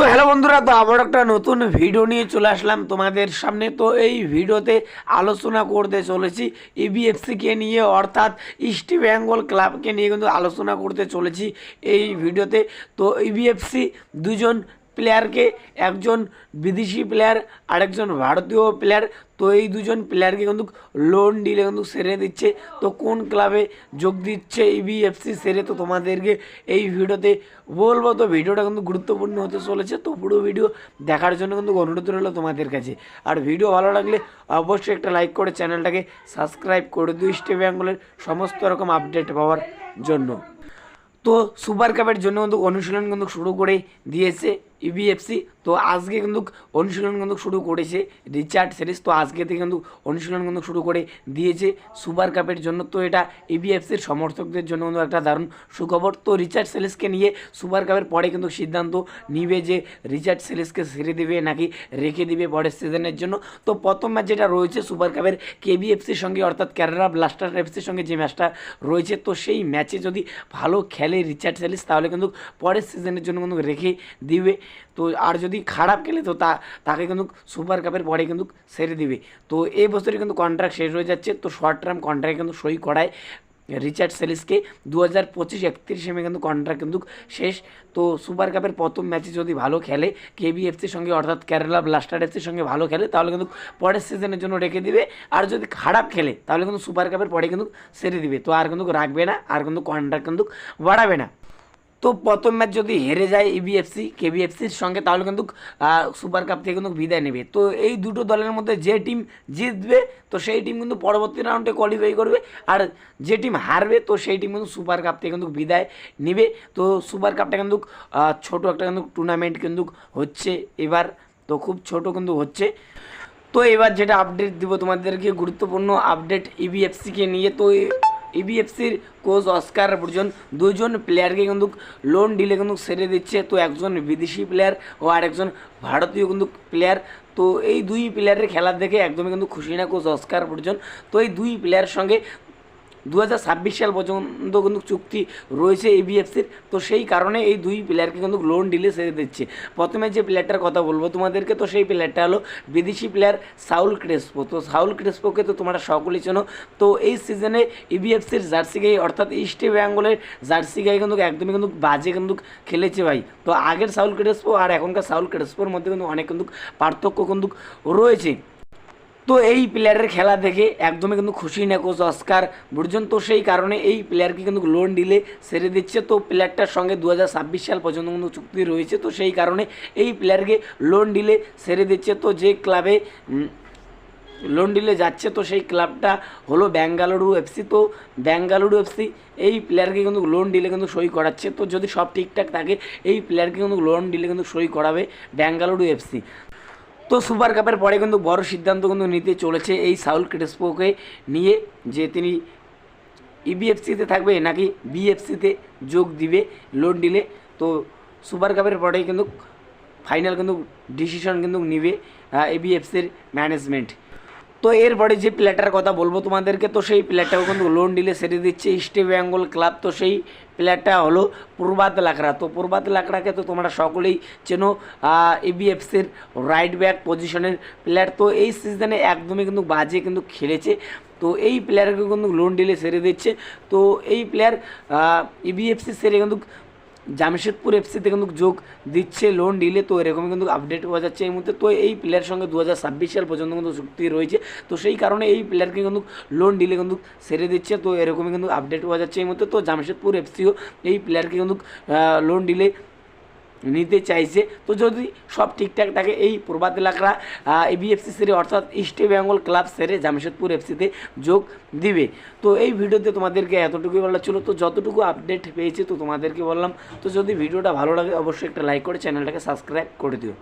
তো হ্যালো বন্ধুরা, তো আবার একটা নতুন ভিডিও নিয়ে চলে আসলাম তোমাদের সামনে। তো এই ভিডিওতে আলোচনা করতে চলেছি E ইবিএফসিকে নিয়ে, অর্থাৎ ইস্ট বেঙ্গল ক্লাবকে নিয়ে কিন্তু আলোচনা করতে চলেছি এই ভিডিওতে তো। E ইবিএফসি দুজন প্লেয়ারকে একজন বিদেশি প্লেয়ার আরেকজন ভারতীয় প্লেয়ার তো এই দুজন প্লেয়ারকে কিন্তু লোন ডিলে কিন্তু সেরে দিচ্ছে। তো কোন ক্লাবে যোগ দিচ্ছে E ইবিএফসি সেরে তো তোমাদেরকে এই ভিডিওতে বলব। তো ভিডিওটা কিন্তু গুরুত্বপূর্ণ হতে চলেছে। তো পুরো ভিডিও দেখার জন্য কিন্তু অনুরোধ রইল তোমাদের কাছে। আর ভিডিও ভালো লাগলে অবশ্যই একটা লাইক করে চ্যানেলটাকে সাবস্ক্রাইব করে দিও ইস্ট বেঙ্গলের সমস্ত রকম আপডেট পাওয়ার জন্য। তো সুপার কাপের জন্য কিন্তু অনুশীলন কিন্তু শুরু করে দিয়েছে। ইবিএফসি তো আজকে কিন্তু অনুশীলন কিন্তু শুরু করেছে রিচার্ড সিরিজ তো আজকে থেকে কিন্তু অনুশীলন কিন্তু শুরু করে দিয়েছে সুপার কাপের জন্য। তো এটা ইবিএফসির সমর্থকদের জন্য কিন্তু একটা দারুণ সুখবর। তো রিচার্ড সেলিসকে নিয়ে সুপার কাপের পরে কিন্তু সিদ্ধান্ত নিবে যে রিচার্ড সেলিসকে ছেড়ে দেবে নাকি রেখে দিবে পরের সিজনের জন্য। তো প্রথম ম্যাচ যেটা রয়েছে সুপার কাপের কেবিএফসির সঙ্গে, অর্থাৎ কেরালা ব্লাস্টার এফসির সঙ্গে যে ম্যাচটা রয়েছে, তো সেই ম্যাচে যদি ভালো খেলে রিচার্ড সেলিস তাহলে কিন্তু পরের সিজনের জন্য কিন্তু রেখে দিবে। তো আর যদি খারাপ খেলে তো তা, তাকে কিন্তু সুপার কাপের পরে কিন্তু সেরে দিবে। তো এই বছরে কিন্তু কন্ট্রাক্ট শেষ হয়ে যাচ্ছে। তো শর্ট টার্ম কন্ট্রাক্ট কিন্তু সই করায় রিচার্ড সেলিসকে দু হাজার পঁচিশ একত্রিশে মে কিন্তু কন্ট্রাক্ট কিন্তু শেষ। তো সুপার কাপের প্রথম ম্যাচে যদি ভালো খেলে কেবিএফসির সঙ্গে অর্থাৎ কেরালা ব্লাস্টার এফসির সঙ্গে ভালো খেলে, তাহলে কিন্তু পরের সিজনের জন্য রেখে দিবে। আর যদি খারাপ খেলে, তাহলে কিন্তু সুপার কাপের পরে কিন্তু সেরে দিবে। তো আর কিন্তু রাখবে না, আর কিন্তু কন্ট্রাক্ট কিন্তু বাড়াবে না। তো প্রথম ম্যাচ যদি হেরে যায় ইবিএফসি কেবিএফসির সঙ্গে, তাহলে কিন্তু সুপার কাপ থেকে কিন্তু বিদায় নেবে। তো এই দুটো দলের মধ্যে যে টিম জিতবে, তো সেই টিম কিন্তু পরবর্তী রাউন্ডে কোয়ালিফাই করবে। আর যে টিম হারবে, তো সেই টিম কিন্তু সুপার কাপ থেকে কিন্তু বিদায় নেবে। তো সুপার কাপটা কিন্তু ছোট একটা কিন্তু টুর্নামেন্ট কিন্তু হচ্ছে এবার। তো খুব ছোট কিন্তু হচ্ছে। তো এবার যেটা আপডেট দিব তোমাদেরকে, গুরুত্বপূর্ণ আপডেট ইবিএফসিকে নিয়ে। তো ইবিএফসির কোচ অস্কার পর্যন্ত দুজন প্লেয়ারকে কিন্তু লোন ডিলে কিন্তু সেরে দিচ্ছে। তো একজন বিদেশি প্লেয়ার ও আর একজন ভারতীয় কিন্তু প্লেয়ার তো এই দুই প্লেয়ারের খেলা দেখে একদমই কিন্তু খুশি না কোচ অস্কার পর্যন্ত তো এই দুই প্লেয়ারের সঙ্গে দু হাজার ছাব্বিশ সাল পর্যন্ত কিন্তু চুক্তি রয়েছে এবিএফসির তো সেই কারণে এই দুই প্লেয়ারকে কিন্তু লোন ডিলে সেরে দিচ্ছে। প্রথমে যে প্লেয়ারটার কথা বলব, তোমাদেরকে তো সেই প্লেয়ারটা হলো বিদেশি প্লেয়ার সাউল ক্রেসপো। তো সাউল ক্রেসপোকে তো তোমরা সকলেই চেনো। তো এই সিজনে ইবিএফসির জার্সি গায়ে, অর্থাৎ ইস্ট বেঙ্গলের জার্সি গায়ে কিন্তু একদমই কিন্তু বাজে কিন্তু খেলেছে ভাই। তো আগের সাউল ক্রেসপো আর এখনকার সাউল ক্রেসপোর মধ্যে কিন্তু অনেক কিন্তু পার্থক্য কিন্তু রয়েছে। তো এই প্লেয়ারের খেলা দেখে একদমই কিন্তু খুশি না কোচ অস্কার। বুর্জন তো? সেই কারণে এই প্লেয়ারকে কিন্তু লোন ডিলে সেরে দিচ্ছে। তো প্লেয়ারটার সঙ্গে দু হাজার ছাব্বিশ সাল পর্যন্ত কিন্তু চুক্তি রয়েছে। তো সেই কারণে এই প্লেয়ারকে লোন ডিলে সেরে দিচ্ছে। তো যে ক্লাবে লোন ডিলে যাচ্ছে। তো সেই ক্লাবটা হলো ব্যাঙ্গালুরু এফসি তো ব্যাঙ্গালুরু এফসি এই প্লেয়ারকে কিন্তু লোন ডিলে কিন্তু সই করাচ্ছে। তো যদি সব ঠিকঠাক থাকে, এই প্লেয়ারকে কিন্তু লোন ডিলে কিন্তু সই করাবে ব্যাঙ্গালুরু এফসি তো সুপার কাপের পরে কিন্তু বড় সিদ্ধান্ত কিন্তু নিতে চলেছে এই সাউল ক্রেসপোকে নিয়ে যে তিনি ইবিএফসিতে থাকবে নাকি বিএফসিতে যোগ দিবে লোন ডিলে তো সুপার কাপের পরে কিন্তু ফাইনাল কিন্তু ডিসিশন কিন্তু নিবে এবিএফসির ম্যানেজমেন্ট। তো এরপরে যে প্লেয়ারটার কথা বলব, তোমাদেরকে তো সেই প্লেয়ারটাও কিন্তু লোন ডিলে সেরে দিচ্ছে ইস্ট বেঙ্গল ক্লাব তো সেই প্লেয়ারটা হলো পূর্বাত লাকড়া। তো পূর্বাত লাকড়াকে তো তোমরা সকলেই চেনো এবিএফসির রাইট ব্যাক পজিশনের প্লেয়ার তো এই সিজনে একদমই কিন্তু বাজে কিন্তু খেলেছে। তো এই প্লেয়ারকে কিন্তু লোন ডিলে সেরে দিচ্ছে। তো এই প্লেয়ার ইবিএফসি সেরে কিন্তু জামশেদপুর এফসিতে কিন্তু যোগ দিচ্ছে লোন ডিলে তো এরকম কিন্তু আপডেট পাওয়া যাচ্ছে। এই মুহূর্তে তো এই প্লেয়ার সঙ্গে দু হাজার ছাব্বিশ সাল পর্যন্ত কিন্তু চুক্তি রয়েছে। তো সেই কারণে এই প্লেয়ারকে কিন্তু লোন ডিলে কিন্তু সেরে দিচ্ছে, তো এরকমই কিন্তু আপডেট পাওয়া যাচ্ছে। এই মুহূর্তে তো জামশেদপুর এফসিও এই প্লেয়ারকে কিন্তু লোন ডিলে নিতে চাইছে। তো যদি সব ঠিকঠাক থাকে, এই প্রভাত এলাকারা এবিএফসি সেরে অর্থাৎ ইস্ট বেঙ্গল ক্লাব সেরে জামশেদপুর এফসিতে যোগ দিবে। তো এই ভিডিওতে তোমাদেরকে এতটুকুই বলা ছিল। তো যতটুকু আপডেট পেয়েছি, তো তোমাদেরকে বললাম। তো যদি ভিডিওটা ভালো লাগে, অবশ্যই একটা লাইক করে চ্যানেলটাকে সাবস্ক্রাইব করে দিও।